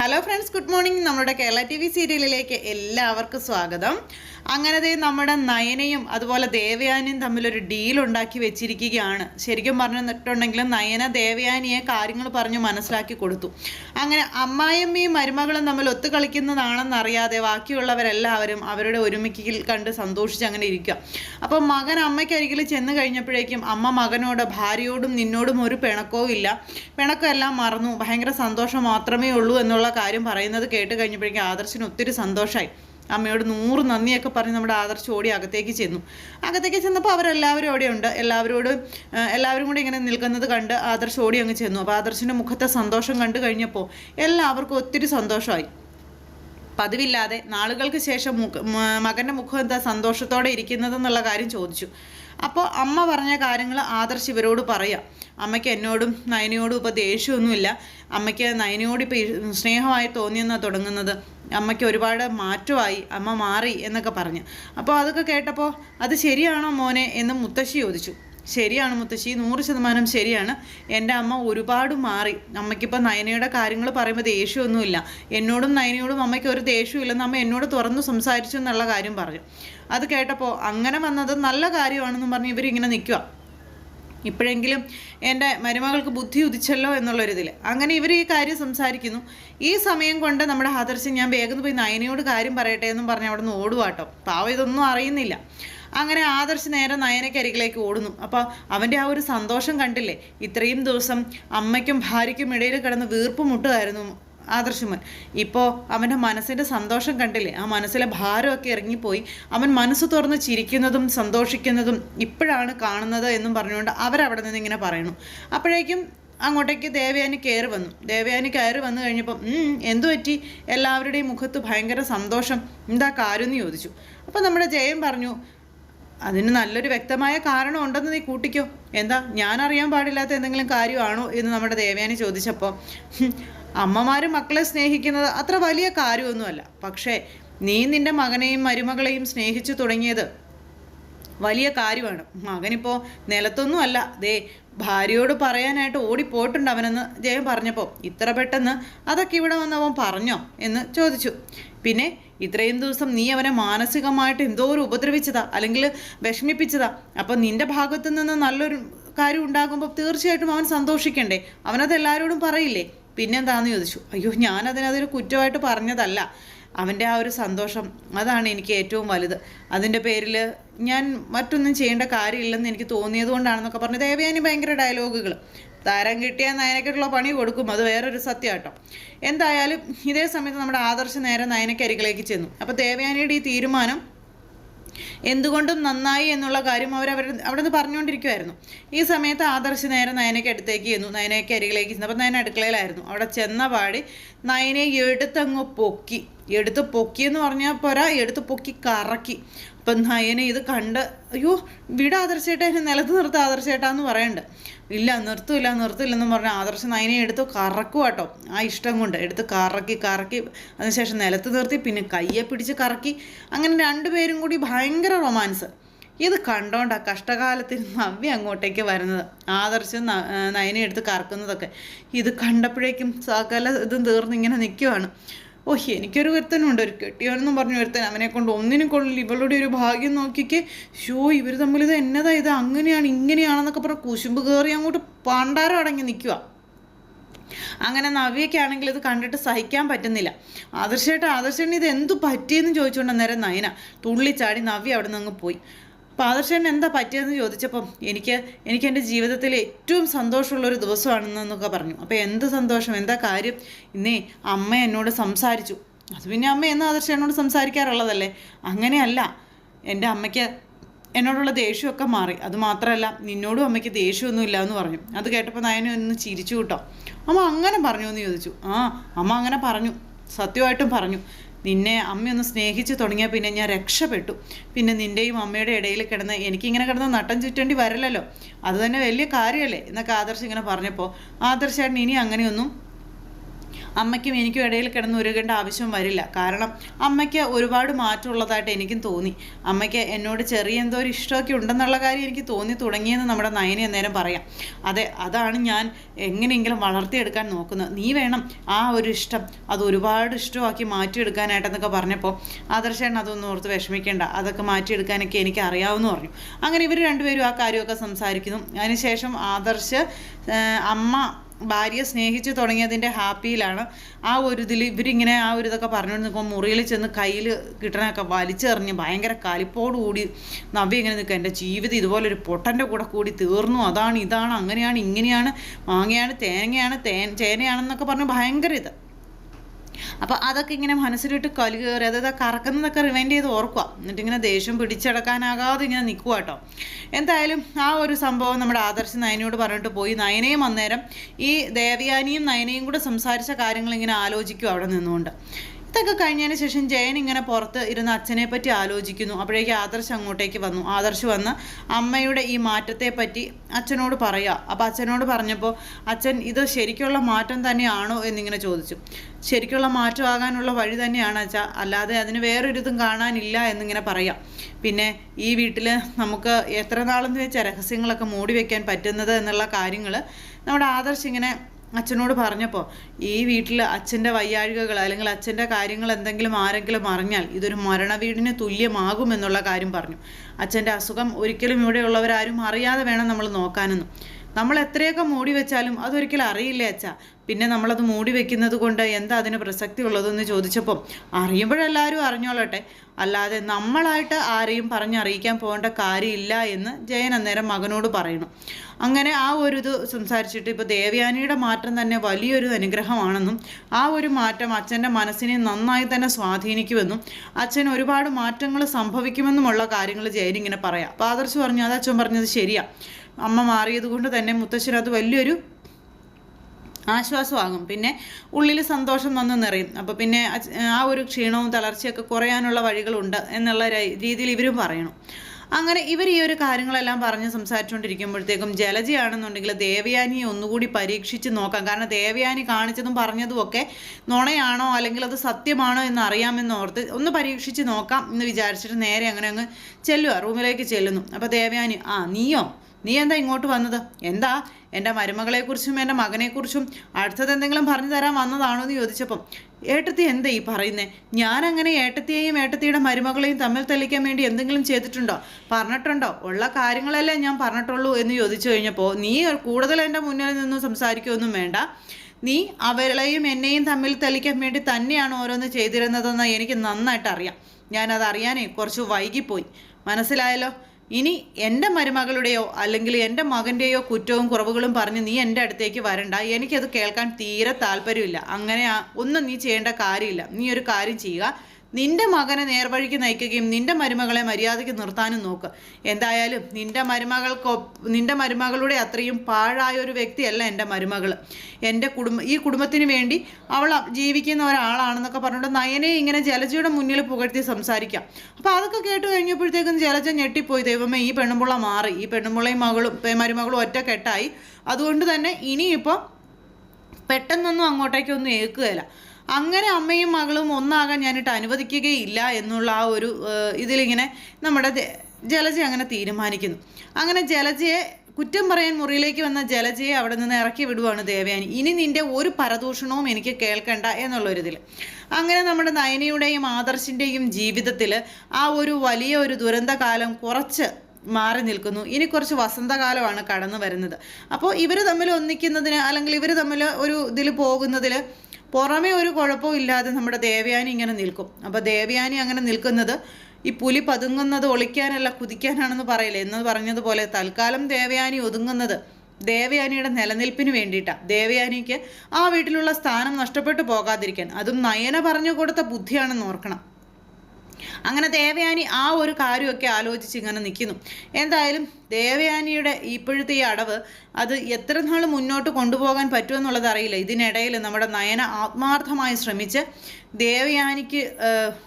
Hello friends good morning നമ്മുടെ Kerala T V സീരിയലിലേക്ക് എല്ലാവർക്കും സ്വാഗതം. അങ്ങനെ നമ്മുടെ നയനയും അതുപോലെ ദേവയാനിയും തമ്മിലൊരു ഡീൽ ഉണ്ടാക്കി വെച്ചിരിക്കുകയാണ്. ശരിക്കും പറഞ്ഞിട്ടുണ്ടെങ്കിൽ നയന ദേവയാനിയെ കാര്യങ്ങൾ പറഞ്ഞ് മനസ്സിലാക്കി കൊടുത്തു. അങ്ങനെ അമ്മായിയമ്മയും മരുമകളും തമ്മിൽ ഒത്തു കളിക്കുന്നതാണെന്നറിയാതെ ബാക്കിയുള്ളവരെല്ലാവരും അവരുടെ ഒരുമിക്കിൽ കണ്ട് സന്തോഷിച്ച് അങ്ങനെ ഇരിക്കുക. അപ്പം മകൻ അമ്മയ്ക്കരികിൽ ചെന്ന് കഴിഞ്ഞപ്പോഴേക്കും അമ്മ മകനോട് ഭാര്യയോടും നിന്നോടും ഒരു പിണക്കവും ഇല്ല. പിണക്കമെല്ലാം മറന്നു. ഭയങ്കര സന്തോഷം മാത്രമേ ഉള്ളൂ എന്നുള്ള കാര്യം പറയുന്നത് കേട്ട് കഴിഞ്ഞപ്പോഴേക്കും ആദർശിന് ഒത്തിരി സന്തോഷമായി അമ്മയോട് നൂറ് നന്ദിയൊക്കെ പറഞ്ഞ് നമ്മുടെ ആദർശ് ഓടി അകത്തേക്ക് ചെന്നു. അകത്തേക്ക് ചെന്നപ്പോൾ അവരെല്ലാവരും അവിടെയുണ്ട്. എല്ലാവരോടും ആ, എല്ലാവരും കൂടി ഇങ്ങനെ നിൽക്കുന്നത് കണ്ട് ആദർശ് ഓടി അങ്ങ് ചെന്നു. അപ്പോൾ ആദർശിന്റെ മുഖത്തെ സന്തോഷം കണ്ടു കഴിഞ്ഞപ്പോൾ എല്ലാവർക്കും ഒത്തിരി സന്തോഷമായി. പതിവില്ലാതെ നാളുകൾക്ക് ശേഷം മുഖ മകന്റെ മുഖം എന്താ സന്തോഷത്തോടെ ഇരിക്കുന്നതെന്നുള്ള കാര്യം ചോദിച്ചു. അപ്പോൾ അമ്മ പറഞ്ഞ കാര്യങ്ങൾ ആദർശ് ഇവരോട് പറയാം. അമ്മയ്ക്ക് എന്നോടും നയനയോടും ഇപ്പോൾ ദേഷ്യമൊന്നുമില്ല. അമ്മയ്ക്ക് നയനയോട് ഇപ്പോൾ സ്നേഹമായി തോന്നിയെന്നാണ് തുടങ്ങുന്നത്. അമ്മയ്ക്ക് ഒരുപാട് മാറ്റമായി. അമ്മ മാറി എന്നൊക്കെ പറഞ്ഞു. അപ്പോൾ അതൊക്കെ കേട്ടപ്പോൾ അത് ശരിയാണോ മോനെ? എന്ന് മുത്തശ്ശി ചോദിച്ചു. ശരിയാണ് മുത്തശ്ശി. നൂറ് ശതമാനം ശരിയാണ്. എന്റെ അമ്മ ഒരുപാട് മാറി. അമ്മയ്ക്കിപ്പോൾ നയനയുടെ കാര്യങ്ങൾ പറയുമ്പോൾ ദേഷ്യമൊന്നുമില്ല. എന്നോടും നയനയോടും അമ്മയ്ക്ക് ഒരു ദേഷ്യമില്ലെന്ന് അമ്മ എന്നോട് തുറന്ന് സംസാരിച്ചു എന്നുള്ള കാര്യം പറഞ്ഞു. അത് കേട്ടപ്പോൾ അങ്ങനെ വന്നത് നല്ല കാര്യമാണെന്നും പറഞ്ഞ് ഇവരിങ്ങനെ നിൽക്കുക ഇപ്പോഴെങ്കിലും എന്റെ മരുമകൾക്ക് ബുദ്ധി ഉദിച്ചല്ലോ എന്നുള്ളൊരിതിൽ. അങ്ങനെ ഇവർ ഈ കാര്യം സംസാരിക്കുന്നു. ഈ സമയം കൊണ്ട് നമ്മുടെ ആദർശം ഞാൻ വേഗം പോയി നയനയോട് കാര്യം പറയട്ടെ എന്നും പറഞ്ഞ് അവിടെ നിന്ന് ഓടുവാട്ടോ പാവ ഇതൊന്നും അറിയുന്നില്ല. അങ്ങനെ ആദർശ് നേരെ നയനക്കരികിലേക്ക് ഓടുന്നു. അപ്പോൾ അവന്റെ ആ ഒരു സന്തോഷം കണ്ടില്ലേ? ഇത്രയും ദിവസം അമ്മയ്ക്കും ഭാര്യയ്ക്കും ഇടയിൽ കിടന്ന് വീർപ്പ് മുട്ടുമായിരുന്നു ആദർശമൻ ഇപ്പോൾ അവന്റെ മനസ്സിന്റെ സന്തോഷം കണ്ടില്ലേ? ആ മനസ്സിലെ ഭാരമൊക്കെ ഇറങ്ങിപ്പോയി. അവൻ മനസ്സ് തുറന്ന് ചിരിക്കുന്നതും സന്തോഷിക്കുന്നതും ഇപ്പോഴാണ് കാണുന്നത് എന്നും പറഞ്ഞുകൊണ്ട് അവരവിടെ നിന്ന് ഇങ്ങനെ പറയുന്നു. അപ്പോഴേക്കും അങ്ങോട്ടേക്ക് ദേവയാനി കയറി വന്നു. ദേവയാനി കയറി വന്നു കഴിഞ്ഞപ്പം "ഉം, എന്തു പറ്റി? എല്ലാവരുടെയും മുഖത്ത് ഭയങ്കര സന്തോഷം. എന്താ കാര്യം എന്ന് ചോദിച്ചു. അപ്പം നമ്മുടെ ജയൻ പറഞ്ഞു അതിന് നല്ലൊരു വ്യക്തമായ കാരണം ഉണ്ടെന്ന് നീ കൂട്ടിക്കോ. എന്താ ഞാൻ അറിയാൻ പാടില്ലാത്ത എന്തെങ്കിലും കാര്യമാണോ? എന്ന് നമ്മുടെ ദേവയാനി ചോദിച്ചപ്പോൾ "ഹും, അമ്മമാര് മക്കളെ സ്നേഹിക്കുന്നത് അത്ര വലിയ കാര്യമൊന്നുമല്ല. പക്ഷേ നീ നിന്റെ മകനെയും മരുമകളെയും സ്നേഹിച്ചു തുടങ്ങിയത് വലിയ കാര്യമാണ്. മകനിപ്പോൾ നിലത്തൊന്നും അല്ല ദേ ഭാര്യയോട് പറയാനായിട്ട് ഓടിപ്പോയിട്ടുണ്ട് അവനെന്ന് ജയൻ പറഞ്ഞപ്പോൾ ഇത്ര പെട്ടെന്ന് അതൊക്കെ ഇവിടെ വന്ന് അവൻ പറഞ്ഞോ? എന്ന് ചോദിച്ചു. പിന്നെ ഇത്രയും ദിവസം നീ അവനെ മാനസികമായിട്ട് എന്തോ ഒരു ഉപദ്രവിച്ചതാ അല്ലെങ്കിൽ വിഷമിപ്പിച്ചതാ. അപ്പം നിന്റെ ഭാഗത്തു നിന്ന് നല്ലൊരു കാര്യം ഉണ്ടാകുമ്പോൾ തീർച്ചയായിട്ടും അവൻ സന്തോഷിക്കണ്ടേ? അവനത് എല്ലാവരോടും പറയില്ലേ? പിന്നെന്താന്ന് ചോദിച്ചു. അയ്യോ ഞാനതിനതൊരു കുറ്റമായിട്ട് പറഞ്ഞതല്ല. അവന്റെ ആ ഒരു സന്തോഷം അതാണ് എനിക്ക് ഏറ്റവും വലുത്. അതിന്റെ പേരിൽ ഞാൻ മറ്റൊന്നും ചെയ്യേണ്ട കാര്യമില്ലെന്ന് എനിക്ക് തോന്നിയത് കൊണ്ടാണെന്നൊക്കെ പറഞ്ഞു ദേവയാനി ഭയങ്കര ഡയലോഗുകൾ താരം കിട്ടിയാൽ നയനക്കായിട്ടുള്ള പണി കൊടുക്കും. അത് വേറൊരു സത്യം കേട്ടോ എന്തായാലും ഇതേ സമയത്ത് നമ്മുടെ ആദർശ നേരെ നയനക്കരികിലേക്ക് ചെന്നു. അപ്പോൾ ദേവയാനിയുടെ ഈ തീരുമാനം എന്തുകൊണ്ടും നന്നായി എന്നുള്ള കാര്യം അവർ അവർ അവിടെ നിന്ന് പറഞ്ഞുകൊണ്ടിരിക്കുമായിരുന്നു ഈ സമയത്ത് ആദർശ് നേരെ നയനയ്ക്ക് അടുത്തേക്ക് ചെന്നു. നയനയ്ക്ക് അരികിലേക്ക് ചെന്നു. അപ്പോൾ നയന അടുക്കളയിലായിരുന്നു. അവിടെ ചെന്ന പാടി നയനെ എടുത്തങ്ങ് പൊക്കി. എടുത്ത് പൊക്കി എന്ന് പറഞ്ഞാൽ പോരാ എടുത്ത് പൊക്കി കറക്കി. അപ്പം നയനെ ഇത് കണ്ട് അയ്യോ വിട ആദർശേട്ടാ എന്നെ നിലത്ത് നിർത്ത ആദർശേട്ടാന്ന് പറയണ്ട്. ഇല്ല നിർത്തൂല നിർത്തില്ലെന്ന് പറഞ്ഞ ആദർശ നയനെ എടുത്ത് കറക്കും കേട്ടോ ആ ഇഷ്ടം കൊണ്ട് എടുത്ത് കറക്കി കറക്കി അതിനുശേഷം നിലത്ത് നിർത്തി പിന്നെ കയ്യെ പിടിച്ച് കറക്കി. അങ്ങനെ രണ്ടുപേരും കൂടി ഭയങ്കര റൊമാൻസ്. ഇത് കണ്ടോണ്ടാ കഷ്ടകാലത്തിൽ നവ്യ അങ്ങോട്ടേക്ക് വരുന്നത്. ആദർശ നയനെ എടുത്ത് കറക്കുന്നതൊക്കെ. ഇത് കണ്ടപ്പോഴേക്കും സകല ഇതും തീർന്നിങ്ങനെ നിൽക്കുവാണ് ഓ എനിക്കൊരു ഒരുത്തനുണ്ട്. ഒരു കെട്ടിയോനെന്നും പറഞ്ഞു ഒരുത്തൻ അവനെ കൊണ്ട് ഒന്നിനും കൊള്ളില്ല ഇവളുടെ ഒരു ഭാഗ്യം നോക്കിക്ക്. ഷോ ഇവർ തമ്മിൽ ഇത് എന്നതാ? ഇത് അങ്ങനെയാണ് ഇങ്ങനെയാണെന്നൊക്കെ പറഞ്ഞ് കുശുമ്പ് കയറി അങ്ങോട്ട് പാണ്ടാരം അടങ്ങി നിൽക്കുക അങ്ങനെ നവ്യക്കാണെങ്കിൽ ഇത് കണ്ടിട്ട് സഹിക്കാൻ പറ്റുന്നില്ല. ആദർശേട്ട ആദർശേട്ടൻ ഇത് എന്തു പറ്റിയെന്ന് ചോദിച്ചുകൊണ്ട് അന്നേരം നയന തുള്ളിച്ചാടി നവ്യ അവിടെ നിന്ന് പോയി. അപ്പോൾ എന്താ പറ്റിയതെന്ന് ചോദിച്ചപ്പം എനിക്ക് എനിക്ക് എന്റെ ജീവിതത്തിൽ ഏറ്റവും സന്തോഷമുള്ളൊരു ദിവസമാണെന്നൊക്കെ പറഞ്ഞു. അപ്പോൾ എന്ത് സന്തോഷം എന്താ കാര്യം? ഇന്നേ അമ്മ എന്നോട് സംസാരിച്ചു. അത് പിന്നെ അമ്മ എന്ന് ആദർശേട്ടനോട് സംസാരിക്കാറുള്ളതല്ലേ? അങ്ങനെയല്ല. എന്റെ അമ്മയ്ക്ക് എന്നോടുള്ള ദേഷ്യമൊക്കെ മാറി. അത് മാത്രമല്ല നിന്നോടും അമ്മയ്ക്ക് ദേഷ്യമൊന്നുമില്ല എന്ന് പറഞ്ഞു. അത് കേട്ടപ്പോൾ നയന ഒന്ന് ചിരിച്ചു കിട്ടോ. അമ്മ അങ്ങനെ പറഞ്ഞു എന്ന് ചോദിച്ചു. ആ അമ്മ അങ്ങനെ പറഞ്ഞു. സത്യമായിട്ടും പറഞ്ഞു. നിന്നെ അമ്മയൊന്ന് സ്നേഹിച്ച് തുടങ്ങിയാൽ പിന്നെ ഞാൻ രക്ഷപ്പെട്ടു. പിന്നെ നിന്റെയും അമ്മയുടെ ഇടയിൽ കിടന്ന് എനിക്കിങ്ങനെ കിടന്ന് നട്ടം ചുറ്റേണ്ടി വരില്ലല്ലോ അത് തന്നെ വലിയ കാര്യമല്ലേ എന്നൊക്കെ ആദർശ് ഇങ്ങനെ പറഞ്ഞപ്പോൾ ആദർശേട്ടൻ ഇനി അങ്ങനെയൊന്നും അമ്മയ്ക്കും എനിക്കും ഇടയിൽ കിടന്ന് ഉരുകേണ്ട ആവശ്യം വരില്ല. കാരണം അമ്മയ്ക്ക് ഒരുപാട് മാറ്റമുള്ളതായിട്ട് എനിക്കും തോന്നി. അമ്മയ്ക്ക് എന്നോട് ചെറിയ എന്തോ ഒരു ഇഷ്ടമൊക്കെ ഉണ്ടെന്നുള്ള കാര്യം എനിക്ക് തോന്നി തുടങ്ങിയെന്ന് നമ്മുടെ നയനെ അന്നേരം പറയാം. അതെ അതാണ് ഞാൻ എങ്ങനെയെങ്കിലും വളർത്തിയെടുക്കാൻ നോക്കുന്നത്. നീ വേണം ആ ഒരു ഇഷ്ടം അത് ഒരുപാട് ഇഷ്ടമാക്കി മാറ്റിയെടുക്കാനായിട്ടെന്നൊക്കെ പറഞ്ഞപ്പോൾ ആദർശൻ അതൊന്നും ഓർത്ത് വിഷമിക്കേണ്ട. അതൊക്കെ മാറ്റിയെടുക്കാനൊക്കെ എനിക്ക് അറിയാവുന്ന പറഞ്ഞു. അങ്ങനെ ഇവർ രണ്ടുപേരും ആ കാര്യമൊക്കെ സംസാരിക്കുന്നു. അതിനുശേഷം ആദർശ് അമ്മ ഭാര്യയെ സ്നേഹിച്ച് തുടങ്ങിയതിന്റെ ഹാപ്പിയിലാണ് ആ ഒരു ഇതിൽ ഇവരിങ്ങനെ ആ ഒരു ഇതൊക്കെ പറഞ്ഞുകൊണ്ട് നിൽക്കുമ്പോൾ മുറിയിൽ ചെന്ന് കയ്യിൽ കിട്ടണൊക്കെ വലിച്ചെറിഞ്ഞ് ഭയങ്കര കലിപ്പോടുകൂടി നവ്യ ഇങ്ങനെ നിൽക്കുക. എന്റെ ജീവിതം ഇതുപോലെ ഒരു പൊട്ടന്റെ കൂടെ കൂടി തീർന്നു. അതാണ് ഇതാണ്. അങ്ങനെയാണ് ഇങ്ങനെയാണ്. മാങ്ങയാണ് തേങ്ങയാണ് തേൻ ചേനയാണെന്നൊക്കെ പറഞ്ഞ് ഭയങ്കര ഇത്. അപ്പോൾ അതൊക്കെ ഇങ്ങനെ മനസ്സിലിട്ട് കലി കയറി അതായത് കറക്കുന്നതൊക്കെ റിവൈൻഡ് ചെയ്ത് ഓർക്കുക. എന്നിട്ട് ഇങ്ങനെ ദേഷ്യം പിടിച്ചടക്കാനാകാതെ ഇങ്ങനെ നിൽക്കുക കേട്ടോ. എന്തായാലും ആ ഒരു സംഭവം നമ്മുടെ ആദർശ് നയനയോട് പറഞ്ഞിട്ട് പോയി. നയനയും അന്നേരം ഈ ദേവയാനിയും നയനയും കൂടെ സംസാരിച്ച കാര്യങ്ങൾ ഇങ്ങനെ ആലോചിക്കും അവിടെ നിന്നുകൊണ്ട്. ഇതൊക്കെ കഴിഞ്ഞതിന് ശേഷം ജയൻ ഇങ്ങനെ പുറത്ത് ഇരുന്ന് അച്ഛനെ പറ്റി ആലോചിക്കുന്നു. അപ്പോഴേക്ക് ആദർശ് അങ്ങോട്ടേക്ക് വന്നു. ആദർശ് വന്ന് അമ്മയുടെ ഈ മാറ്റത്തെ പറ്റി അച്ഛനോട് പറയുക അപ്പോൾ അച്ഛനോട് പറഞ്ഞപ്പോൾ അച്ഛൻ ഇത് ശരിക്കുള്ള മാറ്റം തന്നെയാണോ എന്നിങ്ങനെ ചോദിച്ചു. ശരിക്കുള്ള മാറ്റമാകാനുള്ള വഴി തന്നെയാണ് അച്ഛാ. അല്ലാതെ അതിന് വേറൊരിതും കാണാനില്ല എന്നിങ്ങനെ പറയാം. പിന്നെ ഈ വീട്ടിൽ നമുക്ക് എത്ര നാളെന്ന് വെച്ചാൽ രഹസ്യങ്ങളൊക്കെ മൂടി വെക്കാൻ പറ്റുന്നത് എന്നുള്ള കാര്യങ്ങൾ നമ്മുടെ ആദർശ് ഇങ്ങനെ അച്ഛനോട് പറഞ്ഞപ്പോൾ ഈ വീട്ടിൽ അച്ഛന്റെ വയ്യാഴികകൾ അല്ലെങ്കിൽ അച്ഛന്റെ കാര്യങ്ങൾ എന്തെങ്കിലും ആരെങ്കിലും അറിഞ്ഞാൽ ഇതൊരു മരണവീടിന് തുല്യമാകുമെന്നുള്ള കാര്യം പറഞ്ഞു. അച്ഛന്റെ അസുഖം ഒരിക്കലും ഇവിടെയുള്ളവരാരും അറിയാതെ വേണം നമ്മൾ നോക്കാനെന്നും. നമ്മൾ എത്രയൊക്കെ മൂടി വെച്ചാലും അതൊരിക്കലും അറിയില്ല അച്ഛാ? പിന്നെ നമ്മളത് മൂടി വെക്കുന്നത് കൊണ്ട് എന്താ അതിന് പ്രസക്തി ഉള്ളതെന്ന് ചോദിച്ചപ്പം അറിയുമ്പോഴെല്ലാവരും അറിഞ്ഞോളട്ടെ. അല്ലാതെ നമ്മളായിട്ട് ആരെയും പറഞ്ഞറിയിക്കാൻ പോകേണ്ട കാര്യമില്ല എന്ന് ജയൻ അന്നേരം മകനോട് പറയണം. അങ്ങനെ ആ ഒരു ഇത് സംസാരിച്ചിട്ട് ഇപ്പോൾ ദേവയാനിയുടെ മാറ്റം തന്നെ വലിയൊരു അനുഗ്രഹമാണെന്നും ആ ഒരു മാറ്റം അച്ഛന്റെ മനസ്സിനെ നന്നായി തന്നെ സ്വാധീനിക്കുമെന്നും അച്ഛൻ ഒരുപാട് മാറ്റങ്ങൾ സംഭവിക്കുമെന്നുമുള്ള കാര്യങ്ങൾ ജയൻ ഇങ്ങനെ പറയാം. അപ്പോൾ ആദർശ് പറഞ്ഞു അത് അച്ഛൻ പറഞ്ഞത് ശരിയാണ് അമ്മ മാറിയത് കൊണ്ട് തന്നെ മുത്തശ്ശനത് വലിയൊരു ആശ്വാസമാകും. പിന്നെ ഉള്ളിൽ സന്തോഷം വന്ന് നിറയും. അപ്പോൾ പിന്നെ ആ ഒരു ക്ഷീണവും തളർച്ചയൊക്കെ കുറയാനുള്ള വഴികളുണ്ട് എന്നുള്ള രീതിയിൽ ഇവരും പറയണം. അങ്ങനെ ഇവർ ഈ ഒരു കാര്യങ്ങളെല്ലാം പറഞ്ഞ് സംസാരിച്ചുകൊണ്ടിരിക്കുമ്പോഴത്തേക്കും ജലജയാണെന്നുണ്ടെങ്കിൽ ദേവയാനിയെ ഒന്നുകൂടി പരീക്ഷിച്ച് നോക്കാം. കാരണം ദേവയാനി കാണിച്ചതും പറഞ്ഞതും ഒക്കെ നുണയാണോ അല്ലെങ്കിൽ അത് സത്യമാണോ എന്ന് അറിയാമെന്ന് ഓർത്ത് ഒന്ന് പരീക്ഷിച്ച് നോക്കാം എന്ന് വിചാരിച്ചിട്ട് നേരെ അങ്ങനെ അങ്ങ് ചെല്ലുക റൂമിലേക്ക് ചെല്ലുന്നു. അപ്പോൾ ദേവയാനി ആ നീയോ? നീ എന്താ ഇങ്ങോട്ട് വന്നത്? എന്താ? എന്റെ മരുമകളെക്കുറിച്ചും എന്റെ മകനെക്കുറിച്ചും അടുത്തത് എന്തെങ്കിലും പറഞ്ഞു തരാൻ വന്നതാണോ എന്ന് ചോദിച്ചപ്പം ഏട്ടത്തി എന്താ ഈ പറയുന്നത് ഞാൻ അങ്ങനെ ഏട്ടത്തിയെയും ഏട്ടത്തിയുടെ മരുമകളെയും തമ്മിൽ തെളിക്കാൻ വേണ്ടി എന്തെങ്കിലും ചെയ്തിട്ടുണ്ടോ? പറഞ്ഞിട്ടുണ്ടോ? ഉള്ള കാര്യങ്ങളല്ലേ ഞാൻ പറഞ്ഞിട്ടുള്ളൂ എന്ന് ചോദിച്ചു കഴിഞ്ഞപ്പോൾ നീ കൂടുതൽ എന്റെ മുന്നിൽ നിന്നും സംസാരിക്കുകയൊന്നും വേണ്ട. നീ അവളെയും എന്നെയും തമ്മിൽ തെളിക്കാൻ വേണ്ടി തന്നെയാണ് ഓരോന്ന് ചെയ്തിരുന്നതെന്ന് എനിക്ക് നന്നായിട്ട് അറിയാം ഞാനത് അറിയാനേ കുറച്ച് വൈകിപ്പോയി. മനസ്സിലായല്ലോ? ഇനി എന്റെ മരുമകളുടെയോ അല്ലെങ്കിൽ എന്റെ മകന്റെയോ കുറ്റവും കുറവുകളും പറഞ്ഞ് നീ എന്റെ അടുത്തേക്ക് വരണ്ട. എനിക്കത് കേൾക്കാൻ തീരെ താല്പര്യമില്ല. അങ്ങനെ ഒന്നും നീ ചെയ്യേണ്ട കാര്യമില്ല. നീ ഒരു കാര്യം ചെയ്യുക. നിന്റെ മകനെ നേർവഴിക്ക് നയിക്കുകയും നിന്റെ മരുമകളെ മര്യാദയ്ക്ക് നിർത്താനും നോക്ക്. എന്തായാലും നിന്റെ മരുമകൾക്ക് നിന്റെ മരുമകളുടെ അത്രയും പാഴായ ഒരു വ്യക്തിയല്ല എന്റെ മരുമകൾ എന്റെ കുടുംബ ഈ കുടുംബത്തിന് വേണ്ടി അവൾ ജീവിക്കുന്ന ഒരാളാണെന്നൊക്കെ പറഞ്ഞിട്ട് നയനെ ഇങ്ങനെ ജലജയുടെ മുന്നിൽ പുകഴ്ത്തി സംസാരിക്കാം. അപ്പോൾ അതൊക്കെ കേട്ട് കഴിഞ്ഞപ്പോഴത്തേക്കും ജലജ ഞെട്ടിപ്പോയി. ദൈവമേ ഈ പെണ്ണുമ്പുള്ള മാറി. ഈ പെണ്ണുമ്പുള്ളയും മകളും മരുമകളും ഒറ്റ കെട്ടായി. അതുകൊണ്ട് തന്നെ ഇനിയിപ്പോൾ പെട്ടെന്നൊന്നും അങ്ങോട്ടേക്കൊന്നും ഏൽക്കുകയില്ല. അങ്ങനെ അമ്മയും മകളും ഒന്നാകാൻ ഞാനിട്ട് അനുവദിക്കുകയില്ല എന്നുള്ള ആ ഒരു ഇതിലിങ്ങനെ നമ്മുടെ ജലജ അങ്ങനെ തീരുമാനിക്കുന്നു. അങ്ങനെ ജലജയെ കുറ്റം പറയാൻ മുറിയിലേക്ക് വന്ന ജലജയെ അവിടെ നിന്ന് ഇറക്കി വിടുവാണ് ദേവയാനി. ഇനി നിന്റെ ഒരു പരദൂഷണവും എനിക്ക് കേൾക്കണ്ട എന്നുള്ളൊരിതിൽ. അങ്ങനെ നമ്മുടെ നയനയുടെയും ആദർശിന്റെയും ജീവിതത്തിൽ ആ ഒരു വലിയ ഒരു ദുരന്തകാലം കുറച്ച് മാറി നിൽക്കുന്നു. ഇനി കുറച്ച് വസന്തകാലമാണ് കടന്നു വരുന്നത്. അപ്പോൾ ഇവർ തമ്മിൽ ഒന്നിക്കുന്നതിന് അല്ലെങ്കിൽ ഇവർ തമ്മിൽ ഒരു ഇതിൽ പോകുന്നതിൽ പുറമേ ഒരു കുഴപ്പവും ഇല്ലാതെ നമ്മുടെ ദേവയാനി ഇങ്ങനെ നിൽക്കും. അപ്പോൾ ദേവയാനി അങ്ങനെ നിൽക്കുന്നത് ഈ പുലി പതുങ്ങുന്നത് ഒളിക്കാനല്ല കുതിക്കാനാണെന്ന് പറയില്ലേ. എന്ന് പറഞ്ഞതുപോലെ തൽക്കാലം ദേവയാനി ഒതുങ്ങുന്നത് ദേവയാനിയുടെ നിലനിൽപ്പിന് വേണ്ടിയിട്ടാണ് ദേവയാനിക്ക് ആ വീട്ടിലുള്ള സ്ഥാനം നഷ്ടപ്പെട്ടു പോകാതിരിക്കാൻ. അതും നയന പറഞ്ഞു കൊടുത്ത ബുദ്ധിയാണെന്ന് ഓർക്കണം. അങ്ങനെ ദേവയാനി ആ ഒരു കാര്യമൊക്കെ ആലോചിച്ച് ഇങ്ങനെ നിൽക്കുന്നു എന്തായാലും ദേവയാനിയുടെ ഇപ്പോഴത്തെ ഈ അടവ് അത് എത്ര നാൾ മുന്നോട്ട് കൊണ്ടുപോകാൻ പറ്റുമെന്നുള്ളത് അറിയില്ല. ഇതിനിടയിൽ നമ്മുടെ നയന ആത്മാർത്ഥമായി ശ്രമിച്ച് ദേവയാനിക്ക്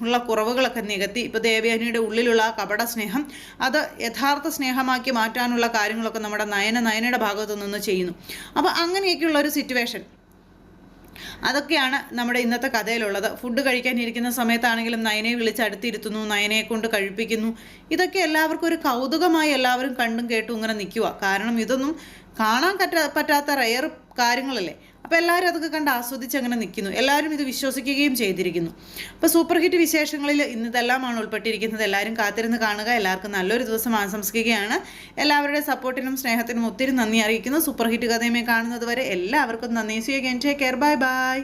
ഉള്ള കുറവുകളൊക്കെ നികത്തി ഇപ്പോൾ ദേവയാനിയുടെ ഉള്ളിലുള്ള ആ കപട സ്നേഹം അത് യഥാർത്ഥ സ്നേഹമാക്കി മാറ്റാനുള്ള കാര്യങ്ങളൊക്കെ നമ്മുടെ നയന നയനയുടെ ഭാഗത്തു നിന്ന് ചെയ്യുന്നു. അപ്പോൾ അങ്ങനെയൊക്കെയുള്ള ഒരു സിറ്റുവേഷൻ അതൊക്കെയാണ് നമ്മുടെ ഇന്നത്തെ കഥയിലുള്ളത്. ഫുഡ് കഴിക്കാനിരിക്കുന്ന സമയത്താണെങ്കിലും നയനയെ വിളിച്ച് അടുത്തിരുത്തുന്നു നയനയെ കൊണ്ട് കഴിപ്പിക്കുന്നു. ഇതൊക്കെ എല്ലാവർക്കും ഒരു കൗതുകമായി എല്ലാവരും കണ്ടും കേട്ടും ഇങ്ങനെ നിൽക്കുക കാരണം ഇതൊന്നും കാണാൻ പറ്റാ പറ്റാത്ത റെയർ കാര്യങ്ങളല്ലേ? അപ്പോൾ എല്ലാവരും അതൊക്കെ കണ്ട് ആസ്വദിച്ച് അങ്ങനെ നിൽക്കുന്നു. എല്ലാവരും ഇത് വിശ്വസിക്കുകയും ചെയ്തിരിക്കുന്നു. അപ്പോൾ സൂപ്പർ ഹിറ്റ് വിശേഷങ്ങളിൽ ഇന്നിതെല്ലാമാണ് ഉൾപ്പെട്ടിരിക്കുന്നത്. എല്ലാവരും കാത്തിരുന്ന് കാണുക. എല്ലാവർക്കും നല്ലൊരു ദിവസം ആശംസിക്കുകയാണ്. എല്ലാവരുടെ സപ്പോർട്ടിനും സ്നേഹത്തിനും ഒത്തിരി നന്ദി അറിയിക്കുന്നു. സൂപ്പർ ഹിറ്റ് കഥയുമേ കാണുന്നത് വരെ എല്ലാവർക്കും നന്ദി. സ്വീകരിക്കാൻ ടേക്ക് കെയർ ബൈ ബൈ